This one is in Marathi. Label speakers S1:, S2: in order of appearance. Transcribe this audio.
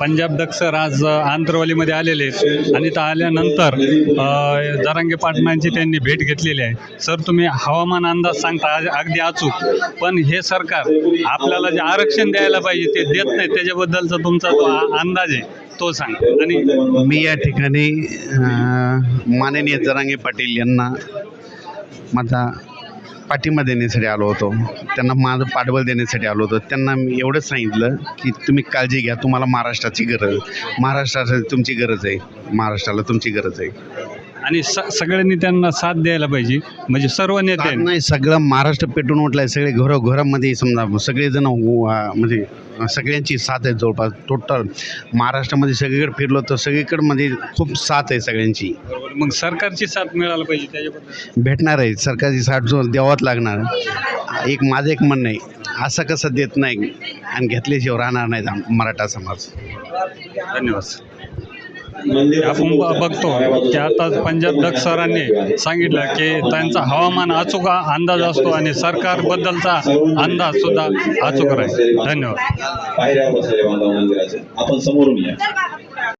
S1: पंजाब दक्षर आज अ, आंतरवालीमध्ये आलेले आहेत. आणि तर आल्यानंतर जरांगे पाटणांची त्यांनी भेट घेतलेली आहे. सर तुम्ही हवामान अंदाज सांगता आज- अगदी अचूक. पण हे सरकार आपल्याला जे आरक्षण द्यायला पाहिजे ते देत नाही त्याच्याबद्दलचा तुमचा जो अंदाज आहे तो सांग. आणि
S2: मी या ठिकाणी माननीय जरांगे पाटील यांना माझा पाठिंबा देण्यासाठी आलो होतो. त्यांना माझं पाठबळ देण्यासाठी आलो होतो. त्यांना मी एवढंच सांगितलं की तुम्ही काळजी घ्या तुम्हाला महाराष्ट्राची गरज महाराष्ट्राची तुमची गरज आहे. महाराष्ट्राला तुमची गरज आहे.
S1: आणि स सगळ्यांनी त्यांना साथ द्यायला पाहिजे. म्हणजे सर्व नेते
S2: नाही सगळं महाराष्ट्र पेटून उठलं आहे सगळे घरोघरामध्ये समजा सगळेजण उ- म्हणजे सगळ्यांची साथ आहे जवळपास. टोटल महाराष्ट्रामध्ये सगळीकडे फिरलो तर सगळीकडे मध्ये खूप साथ आहे सगळ्यांची.
S1: मग सरकारची साथ मिळायला पाहिजे त्याच्याबद्दल?
S2: भेटणार आहे. सरकारची साठ जो द्यावाच लागणार. एक माझं एक म्हणणं आहे. असं कसं देत नाही आणि घेतल्याशिवाय राहणार आम- मराठा समाज.
S1: धन्यवाद. आपण बघतो. की आता पंजाब सरांनी सांगितलं की त्यांचा हवामान अचूक अंदाज असतो आणि सरकारबद्दलचा अंदाज सुद्धा अचूक राहील. धन्यवाद.
S3: आपण समोरून या.